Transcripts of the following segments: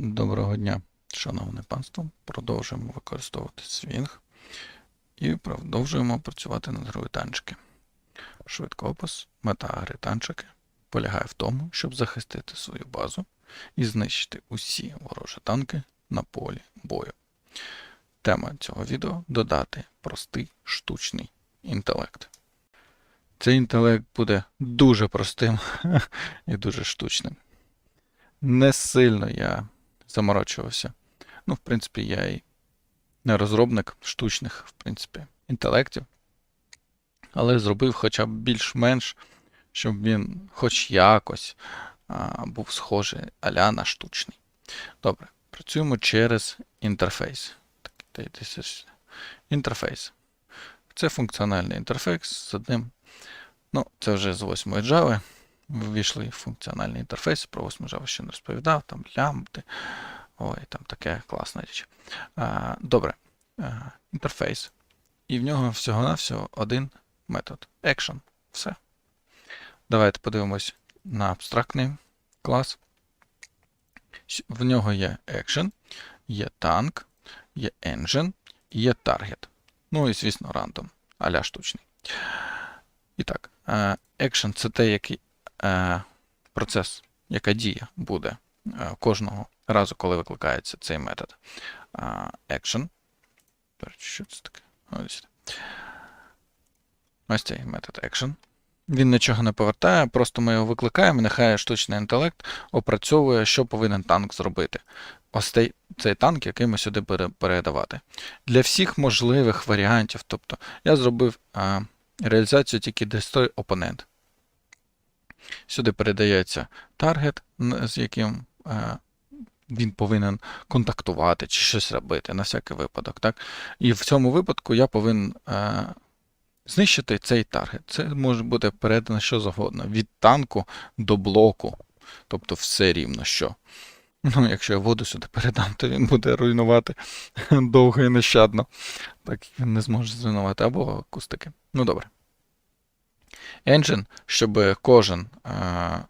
Доброго дня, шановне панство. Продовжуємо використовувати Swing і продовжуємо працювати над грою танчики. Швидкоопис, мета гри танчики полягає в тому, щоб захистити свою базу і знищити усі ворожі танки на полі бою. Тема цього відео додати простий штучний інтелект. Цей інтелект буде дуже простим і дуже штучним. Не сильно я заморочувався. Ну, в принципі, я і не розробник штучних, в принципі, інтелектів. Але зробив хоча б більш-менш, щоб він хоч якось а, був схожий аля на штучний. Добре, працюємо через інтерфейс. Інтерфейс. Це функціональний інтерфейс з одним. Ну, це вже з 8 Java. Ввійшли в функціональний інтерфейс, про 8 Java ще не розповідав, там лямбди. Ой, там таке класна річ. Добре. Інтерфейс. І в нього всього-навсього один метод. Action. Все. Давайте подивимось на абстрактний клас. В нього є action, є танк, є engine, є target. Ну і, звісно, рандом, аля штучний. І так, action це те, який процес, яка дія буде е, кожного разу, коли викликається цей метод. Action. Що це таке? Ось. Цей метод action. Він нічого не повертає, просто ми його викликаємо, нехай штучний інтелект опрацьовує, що повинен танк зробити. Ось цей, цей танк, який ми сюди пере- передавати. Для всіх можливих варіантів. Тобто я зробив а, реалізацію тільки destroy опонент. Сюди передається таргет, з яким е, він повинен контактувати чи щось робити на всякий випадок. Так? І в цьому випадку я повинен знищити цей таргет. Це може бути передано що завгодно. Від танку до блоку. Тобто все рівно що. Ну, якщо я воду сюди передам, то він буде руйнувати довго і нещадно. Так він не зможе зруйнувати. Або кустики. Ну добре. Engine, щоб кожен е,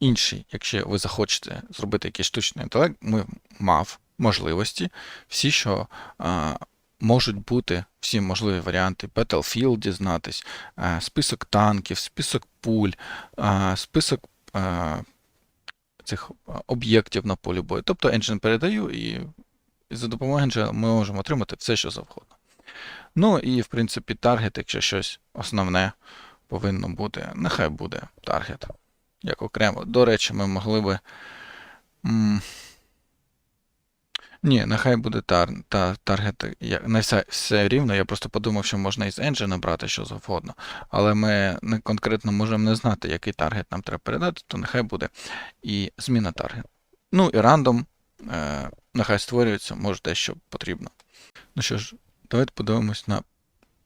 інший, якщо ви захочете зробити якийсь штучний інтелект, ми мав можливості, всі, що е, можуть бути, всі можливі варіанти Battlefield дізнатись, е, список танків, список пуль, список цих об'єктів на полі бою. Тобто engine передаю, і за допомогою engine ми можемо отримати все, що завгодно. Ну і, в принципі, таргет, якщо щось основне повинно бути, нехай буде таргет. Як окремо. До речі, ми могли би. м, Ні, нехай буде тар, та, таргет. Я, не все, все рівно. Я просто подумав, що можна із engine брати що завгодно. Але ми не конкретно можемо не знати, який таргет нам треба передати, то нехай буде і зміна таргет. Ну і рандом. Е, нехай створюється, може те, що потрібно. Ну що ж, давайте подивимось на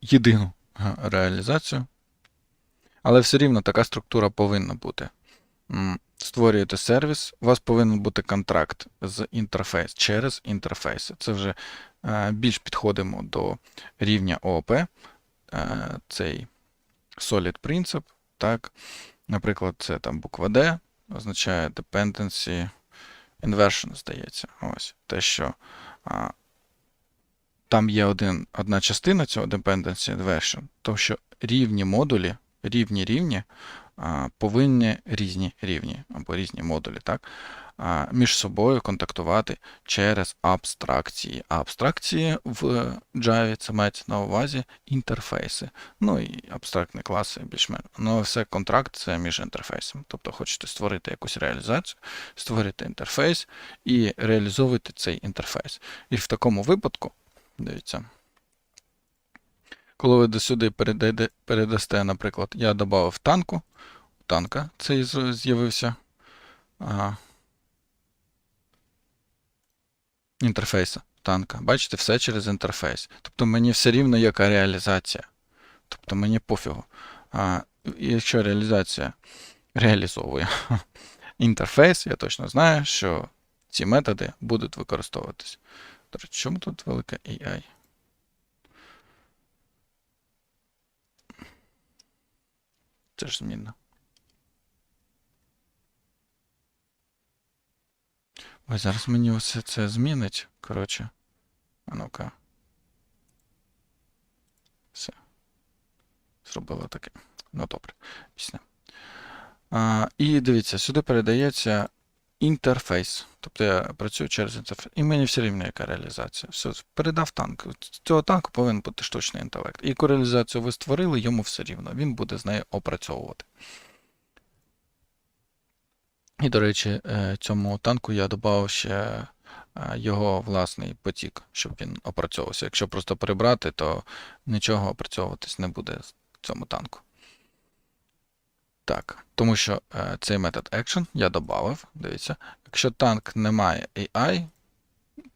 єдину реалізацію. Але все рівно така структура повинна бути. Створюєте сервіс, у вас повинен бути контракт з інтерфейс через інтерфейси. Це вже е, більш підходимо до рівня ООП. Е, цей Solid. Так. Наприклад, це там буква D означає Dependency Inversion, здається. Ось те, що а, там є один, одна частина цього Dependency Inversion, то що рівні модулі, рівні рівні повинні різні рівні або різні модулі, так, між собою контактувати через абстракції. А абстракції в Java це мається на увазі інтерфейси. Ну і абстрактні класи більш-менш. Ну, все контракт це між інтерфейсами. Тобто хочете створити якусь реалізацію, створити інтерфейс і реалізовувати цей інтерфейс. І в такому випадку, дивіться, коли ви до сюди передасте, наприклад, я додав танку, танка цей з'явився а, інтерфейса танка. Бачите, все через інтерфейс. Тобто мені все рівно яка реалізація. Тобто мені пофігу. А, якщо реалізація реалізовує інтерфейс, я точно знаю, що ці методи будуть використовуватись. Чому тут велика AI? Це ж змінна. Ой, зараз мені все це змінить. Коротше. А ну-ка. Все. Зробила таке. Ну добре. Пісня. А, і дивіться, сюди передається інтерфейс. Тобто я працюю через інтерфейс. І мені все рівно яка реалізація. Все, передав танк. З цього танку повинен бути штучний інтелект. І яку реалізацію ви створили, йому все рівно. Він буде з нею опрацьовувати. І, до речі, е, цьому танку я додав ще е, його власний потік, щоб він опрацьовувався. Якщо просто прибрати, то нічого опрацьовуватись не буде в цьому танку. Так, тому що е, цей метод action я додав. Дивіться, якщо танк не має AI,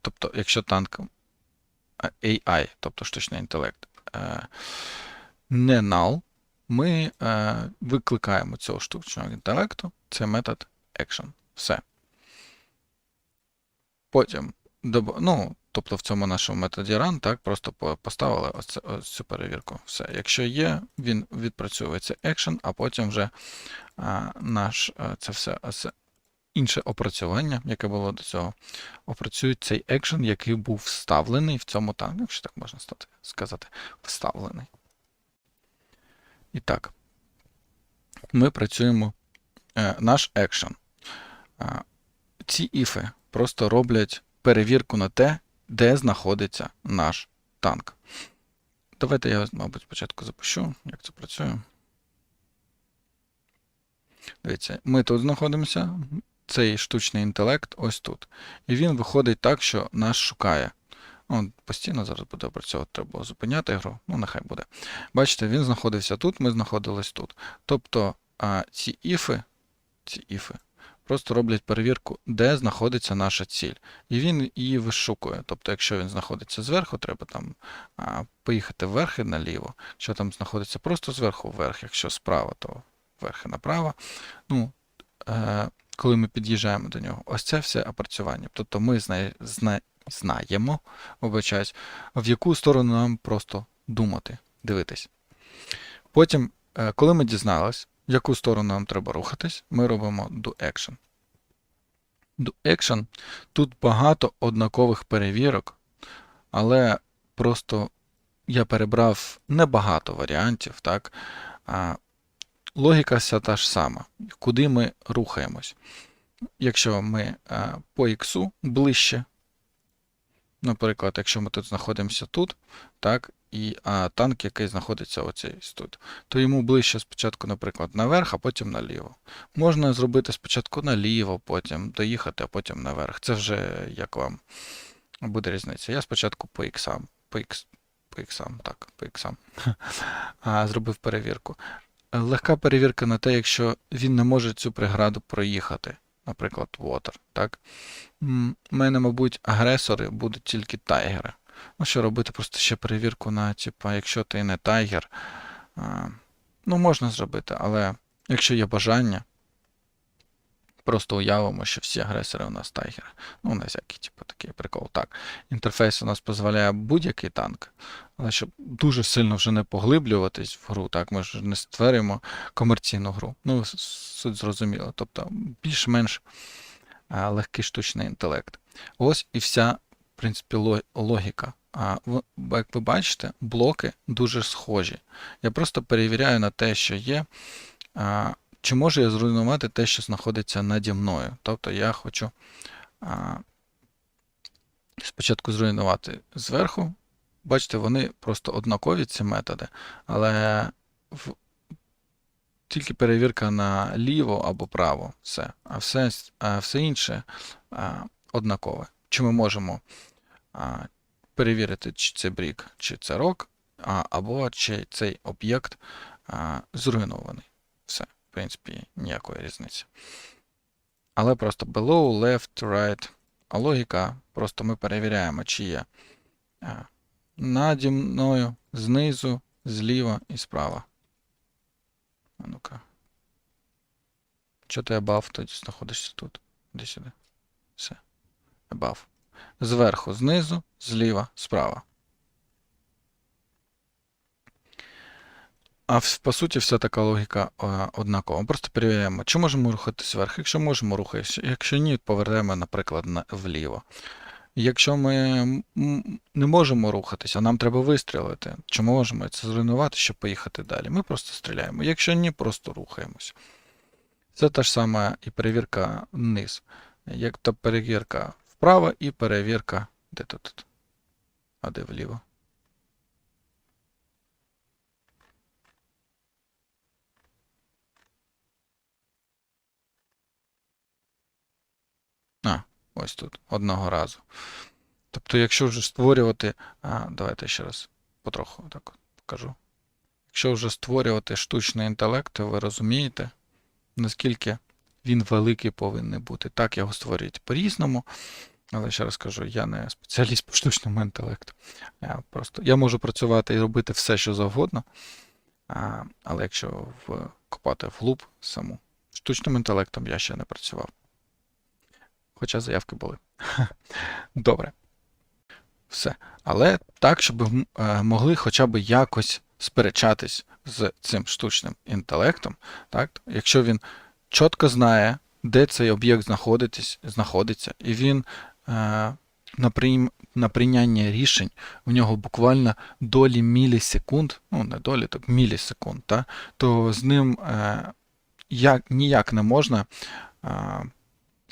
тобто, якщо танк е, AI, тобто штучний інтелект, е, не null, ми е, викликаємо цього штучного інтелекту, це метод action. Все. Потім, ну, тобто в цьому нашому методі run, так, просто поставили ось, ось цю перевірку. Все. Якщо є, він відпрацьовує цей action, а потім вже а, наш а, це все це інше опрацювання, яке було до цього, опрацює цей action, який був вставлений в цьому танку, якщо так можна стати, сказати, вставлений. І так, ми працюємо е, наш action. А, Ці іфи просто роблять перевірку на те, де знаходиться наш танк. Давайте я, мабуть, спочатку запущу, як це працює. Дивіться, ми тут знаходимося, цей штучний інтелект ось тут. І він виходить так, що нас шукає. Он постійно зараз буде опрацьовувати, треба було зупиняти гру. Ну, нехай буде. Бачите, він знаходився тут, ми знаходились тут. Тобто а, ці іфи, ці іфи просто роблять перевірку, де знаходиться наша ціль. І він її вишукує. Тобто, якщо він знаходиться зверху, треба там поїхати вверх і наліво. Якщо там знаходиться просто зверху вверх, якщо справа, то вверх і направо. Ну, е, коли ми під'їжджаємо до нього, ось це все опрацювання. Тобто ми зна, зна, знаємо, вибачаюсь, в яку сторону нам просто думати, дивитись. Потім, е, коли ми дізнались, в яку сторону нам треба рухатись, ми робимо do action. Do action тут багато однакових перевірок, але просто я перебрав небагато варіантів, так? А, логіка вся та ж сама. Куди ми рухаємось? Якщо ми по X ближче, наприклад, якщо ми тут знаходимося тут, так, і а, танк, який знаходиться оцей тут, то йому ближче спочатку, наприклад, наверх, а потім наліво. Можна зробити спочатку наліво, потім доїхати, а потім наверх. Це вже як вам буде різниця. Я спочатку по іксам, по ікс, по іксам, так, по іксам, а, зробив перевірку. Легка перевірка на те, якщо він не може цю преграду проїхати, наприклад, water. Так? У мене, мабуть, агресори будуть тільки тайгери. Ну, що робити, просто ще перевірку на, типа, якщо ти не тайгер. Ну, можна зробити, але якщо є бажання, просто уявимо, що всі агресори у нас тайгери. Ну, на всякий, типу, такий прикол. Так, інтерфейс у нас дозволяє будь-який танк, але щоб дуже сильно вже не поглиблюватись в гру, так, ми ж не створюємо комерційну гру. Ну, суть зрозуміло. Тобто більш-менш легкий штучний інтелект. Ось і вся, принципі, логіка. А як ви бачите, блоки дуже схожі. Я просто перевіряю на те, що є. А, чи можу я зруйнувати те, що знаходиться наді мною? Тобто я хочу а, спочатку зруйнувати зверху. Бачите, вони просто однакові, ці методи, але в, тільки перевірка на ліво або право, все. А все, а все інше а, однакове. Чи ми можемо перевірити, чи це брік, чи це рок, або чи цей об'єкт зруйнований. Все, в принципі, ніякої різниці. Але просто below, left, right. А логіка, просто ми перевіряємо, чи є наді мною, знизу, зліва і справа. А ну-ка. Чого ти above тоді знаходишся тут? Іди сюди. Все. Above. Зверху, знизу, зліва, справа. а по суті, вся така логіка е, однакова. Ми Просто перевіряємо, чи можемо рухатись вверх. Якщо можемо, рухаємося. Якщо ні, повернемо, наприклад, на- вліво. Якщо ми не можемо рухатися, нам треба вистрілити, чи можемо це зруйнувати, щоб поїхати далі? Ми просто стріляємо. Якщо ні, просто рухаємося. Це та ж сама і перевірка вниз. Як то перевірка вправо і перевірка. Де тут? А де вліво? А, ось тут, одного разу. Тобто, якщо вже створювати. А, давайте ще раз потроху так покажу. Якщо вже створювати штучний інтелект, то ви розумієте, наскільки він великий повинен бути. Так його створюють по-різному. Але ще раз кажу, я не спеціаліст по штучному інтелекту. Я просто я можу працювати і робити все, що завгодно. Але якщо в, копати вглуб саму штучним інтелектом я ще не працював. Хоча заявки були. Добре. Все. Але так, щоб е, могли хоча б якось сперечатись з цим штучним інтелектом, так? якщо він чітко знає, де цей об'єкт знаходиться, і він е, на, прийняння рішень у нього буквально долі мілісекунд, ну не долі, так мілісекунд, та, то з ним е, як, ніяк не можна.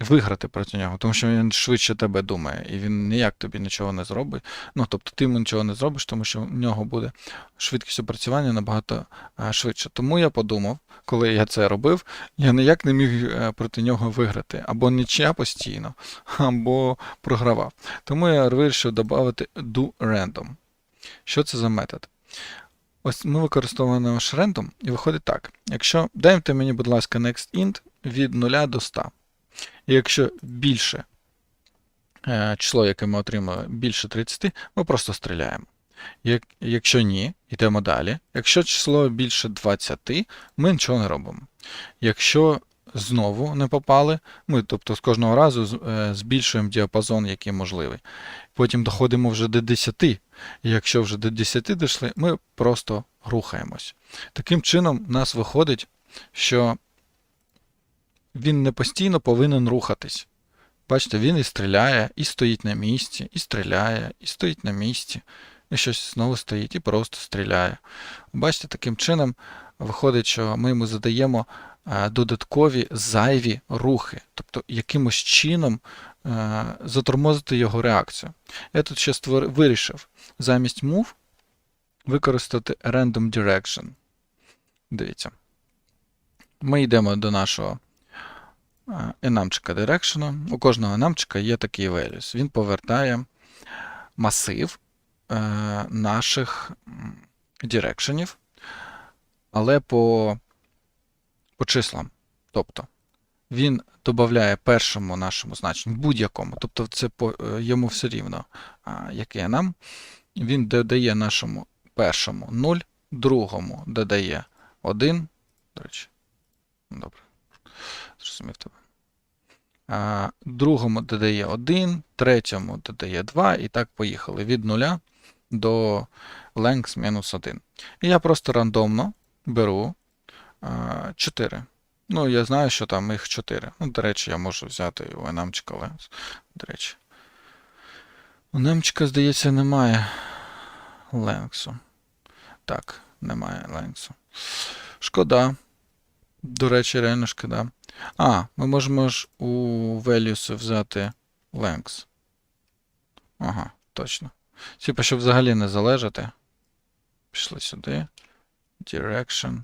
Виграти проти нього, тому що він швидше тебе думає, і він ніяк тобі нічого не зробить. Ну, тобто ти йому нічого не зробиш, тому що в нього буде швидкість опрацювання набагато е, швидше. Тому я подумав, коли я це робив, я ніяк не міг е, проти нього виграти. Або нічия постійно, або програвав. Тому я вирішив додати do random. Що це за метод? Ось ми використовуємо наш random, і виходить так. Якщо дайте мені, будь ласка, next int від 0 до 100. Якщо більше е, число, яке ми отримали, більше 30, ми просто стріляємо. Як, якщо ні, йдемо далі. Якщо число більше 20, ми нічого не робимо. Якщо знову не попали, ми тобто з кожного разу е, збільшуємо діапазон, який можливий. Потім доходимо вже до 10. І якщо вже до 10 дійшли, ми просто рухаємось. Таким чином, у нас виходить, що він не постійно повинен рухатись. Бачите, він і стріляє, і стоїть на місці, і стріляє, і стоїть на місці, і щось знову стоїть, і просто стріляє. Бачите, таким чином виходить, що ми йому задаємо е, додаткові зайві рухи, тобто якимось чином е, затормозити його реакцію. Я тут ще створ... вирішив замість move використати random direction. Дивіться. Ми йдемо до нашого enamчика direction. У кожного enamчика є такий values. Він повертає масив е, наших м, дирекшенів, але по, по числам. Тобто він додає першому нашому значенню, будь-якому, тобто це по, е, йому все рівно, яке нам. Він додає нашому першому 0, другому додає 1. До речі, добре. Зрозумів тебе. Другому додає 1, третьому додає 2, і так поїхали від 0 до length мінус 1. І я просто рандомно беру 4. Ну, я знаю, що там їх 4. Ну, до речі, я можу взяти у enamчика length. До речі. У немчика, здається, немає ленксу. Так, немає ленксу. Шкода. До речі, реально шкода. А, ми можемо ж у values взяти length. Ага, точно. Типа, щоб взагалі не залежати. Пішли сюди. Direction.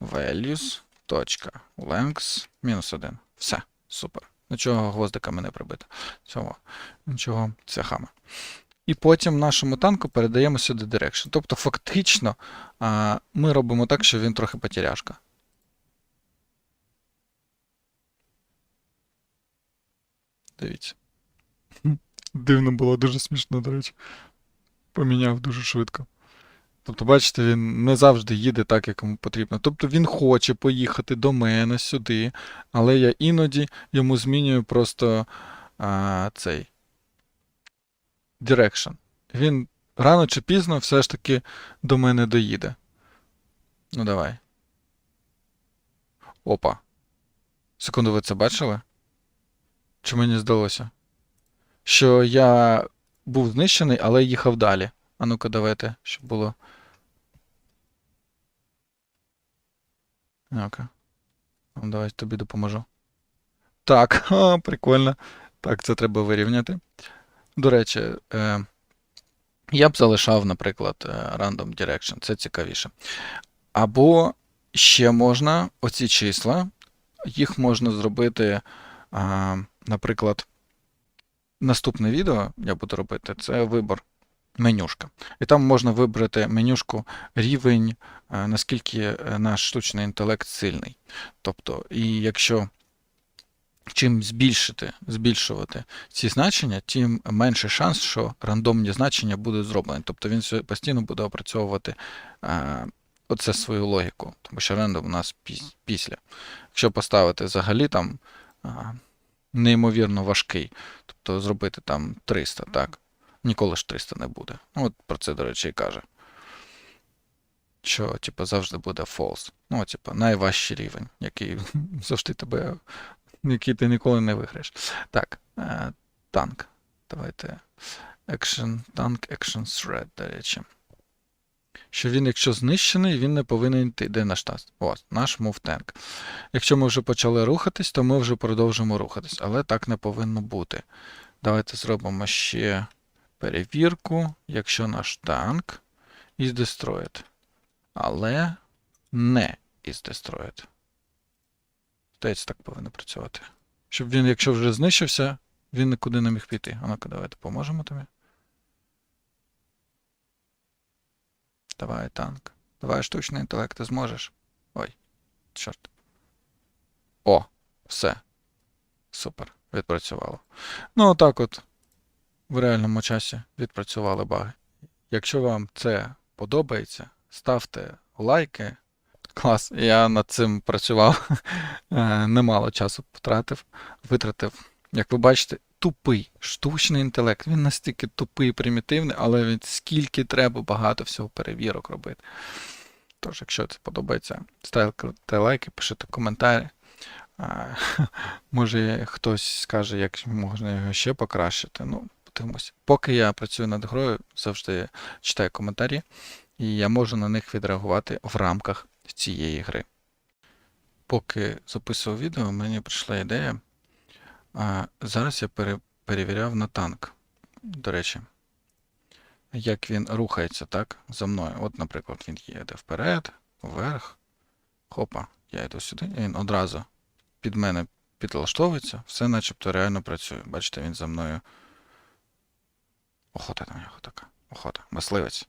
Values. Точка. Length. Мінус 1. Все. Супер. Нічого гвоздиками не прибито. Цього. Нічого цехами. І потім нашому танку передаємо сюди direction. Тобто, фактично, ми робимо так, що він трохи потеряшка. Дивіться. Дивно було, дуже смішно, до речі. Поміняв дуже швидко. Тобто, бачите, він не завжди їде так, як йому потрібно. Тобто він хоче поїхати до мене сюди, але я іноді йому змінюю просто а, цей direction. Він рано чи пізно все ж таки до мене доїде. Ну, давай. Опа. Секунду, ви це бачили? Чи мені здалося? Що я був знищений, але їхав далі. А ну-ка, давайте, щоб було. Ну-ка. Ну, Давай тобі допоможу. Так, ха, прикольно. Так, це треба вирівняти. До речі, е, я б залишав, наприклад, е, Random Direction, це цікавіше. Або ще можна оці числа, їх можна зробити, наприклад, наступне відео я буду робити, це вибор менюшка. І там можна вибрати менюшку рівень, е, наскільки наш штучний інтелект сильний. Тобто, і якщо чим збільшити, збільшувати ці значення, тим менший шанс, що рандомні значення будуть зроблені. Тобто він постійно буде опрацьовувати е, оце свою логіку, тому що рандом у нас піс- після. Якщо поставити взагалі там а, неймовірно важкий, тобто зробити там 300, так, ніколи ж 300 не буде. Ну, от про це, до речі, і каже. Що, типу, завжди буде false. Ну, типу, найважчий рівень, який завжди тебе, який ти ніколи не виграєш. Так, е, танк. Давайте. Action, танк, action thread, до речі. Що він, якщо знищений, він не повинен йти. Де наш таст? О, наш move tank. Якщо ми вже почали рухатись, то ми вже продовжимо рухатись, але так не повинно бути. Давайте зробимо ще перевірку, якщо наш танк is destroyed. Але не is destroyed. Здається, так повинно працювати. Щоб він, якщо вже знищився, він нікуди не міг піти. А ну-ка, давайте поможемо тобі. Давай, танк. Давай, штучний інтелект, ти зможеш. Ой, чорт. О, все. Супер. Відпрацювало. Ну, отак от в реальному часі відпрацювали баги. Якщо вам це подобається, ставте лайки. Клас, я над цим працював. Е, Немало часу потратив, витратив. Як ви бачите, тупий штучний інтелект. Він настільки тупий і примітивний, але він скільки треба багато всього перевірок робити. Тож, якщо це подобається, ставте лайки, пишіть коментарі. А, Може, хтось скаже, як можна його ще покращити. Ну, подивимося. Поки я працюю над грою, завжди читаю коментарі, і я можу на них відреагувати в рамках цієї гри. Поки записував відео, мені прийшла ідея. А, зараз я пере, перевіряв на танк. До речі, як він рухається, так, за мною. От, наприклад, він їде вперед, вверх. Хопа, я йду сюди, і він одразу під мене підлаштовується, все начебто реально працює. Бачите, він за мною. Охота там його така. Охота. Мисливець.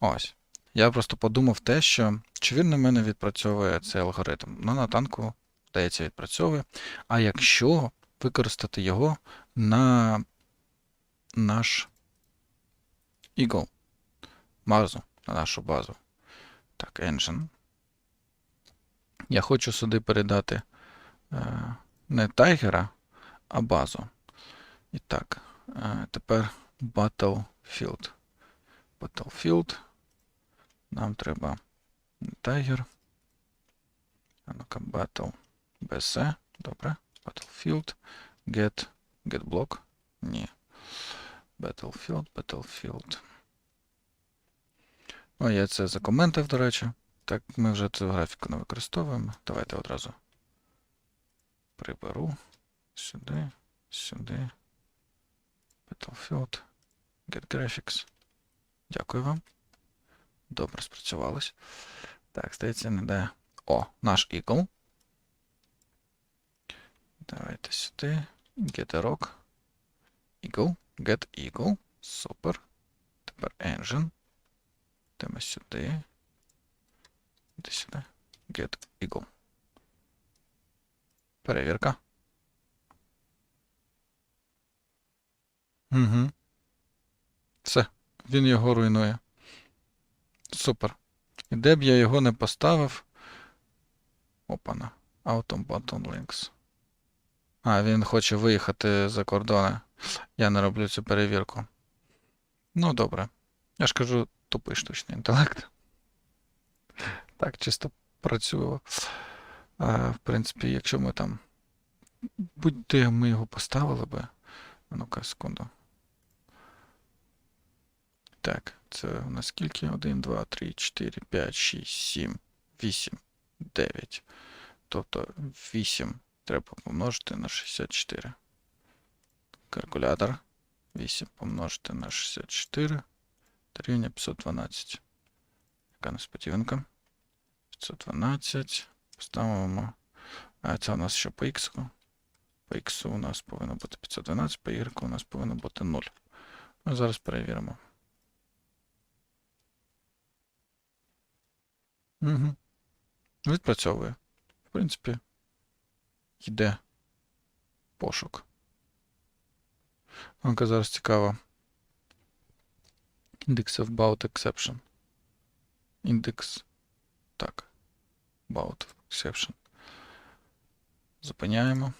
Ось. Я просто подумав те, що чи він на мене відпрацьовує цей алгоритм. Ну, на танку, здається, відпрацьовує. А якщо використати його на наш Eagle, базу, на нашу базу. Так, engine. Я хочу сюди передати е, не тайгера, а базу. І так, е, тепер Battlefield. Battlefield. Нам треба тайгер. А ну-ка, Battle BC. Добре. Battlefield. Get. Get block. Ні. Battlefield, Battlefield. О, я це закоментив, до речі. Так, ми вже цю графіку не використовуємо. Давайте одразу приберу сюди, сюди. Battlefield. Get Graphics. Дякую вам. Добре спрацювалось. Так, здається, не де. О, наш Eagle. Давайте сюди. Get a rock. Eagle. Get Eagle. Супер. Тепер Engine. Йдемо сюди. Іди сюди. Get Eagle. Перевірка. Угу. Все. Він його руйнує. Супер. І де б я його не поставив. Опана. Autumn Button Links. А, він хоче виїхати за кордони. Я не роблю цю перевірку. Ну, добре. Я ж кажу, тупий штучний інтелект. Так, чисто працює. В принципі, якщо ми там. Будь-де ми його поставили би. Ну-ка, секунду. Так, це у нас скільки? 1, 2, 3, 4, 5, 6, 7, 8, 9. Тобто 8 треба помножити на 64. Калькулятор. 8 помножити на 64. Рівня 512. Яка несподіванка. 512. Поставимо. А це у нас що по X? По X у нас повинно бути 512, по Y у нас повинно бути 0. Ми зараз перевіримо. Угу. Відпрацьовує. В принципі, йде пошук. Ну-ка, зараз цікаво. Index of bout exception. Індекс. Так. Bout exception. Зупиняємо.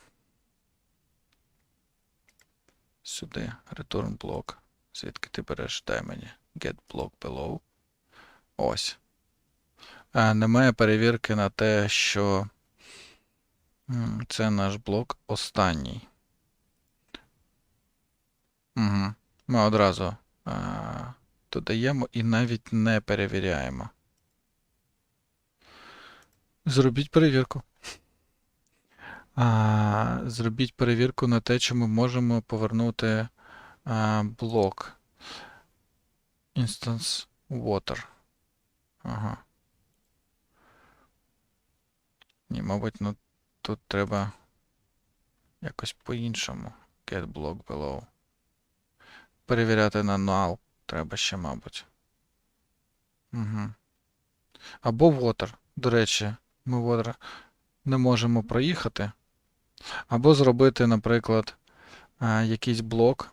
Сюди return block. Звідки ти береш? Дай мені get block below. Ось. Немає перевірки на те, що це наш блок останній. Угу. Ми одразу а, додаємо і навіть не перевіряємо. Зробіть перевірку. А, зробіть перевірку на те, чи ми можемо повернути а, блок instance water. Ага. Ні, мабуть, ну тут треба якось по-іншому. Get block below. Перевіряти на null треба ще, мабуть. Угу. Або water. До речі, ми water не можемо проїхати. Або зробити, наприклад, якийсь блок,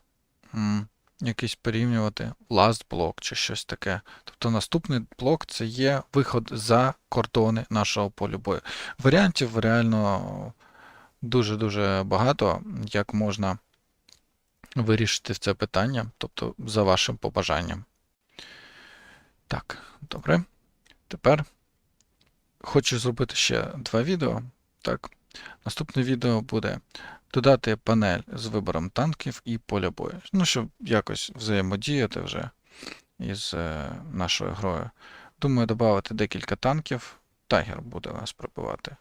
якийсь порівнювати last блок чи щось таке. Тобто наступний блок це є виход за кордони нашого полю бою. Варіантів реально дуже-дуже багато, як можна вирішити це питання, тобто за вашим побажанням. Так, добре. Тепер хочу зробити ще два відео. Так, наступне відео буде додати панель з вибором танків і поля бою. Ну, щоб якось взаємодіяти вже із е, нашою грою. Думаю, додати декілька танків. Тайгер буде нас пробивати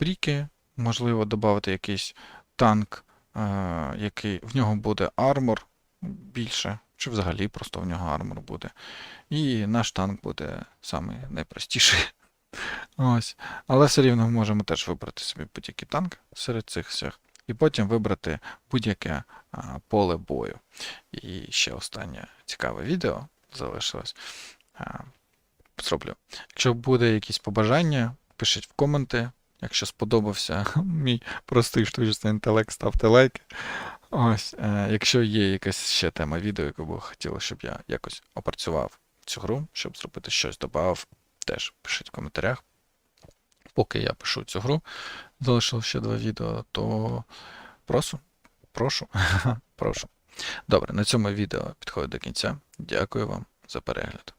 бріки, можливо, додати якийсь танк, е, який в нього буде армор більше, чи взагалі просто в нього армор буде. І наш танк буде самий найпростіший. Ось. Але все рівно можемо теж вибрати собі будь-який танк серед цих всіх. І потім вибрати будь-яке поле бою. І ще останнє цікаве відео залишилось. Зроблю. Якщо буде якісь побажання, пишіть в коменти. Якщо сподобався мій простий штучний інтелект, ставте лайки. Ось, е, якщо є якась ще тема відео, яку би хотіли, щоб я якось опрацював цю гру, щоб зробити щось, додав, теж пишіть в коментарях. Поки я пишу цю гру, залишив ще два відео, то прошу, прошу, прошу. Добре, на цьому відео підходить до кінця. Дякую вам за перегляд.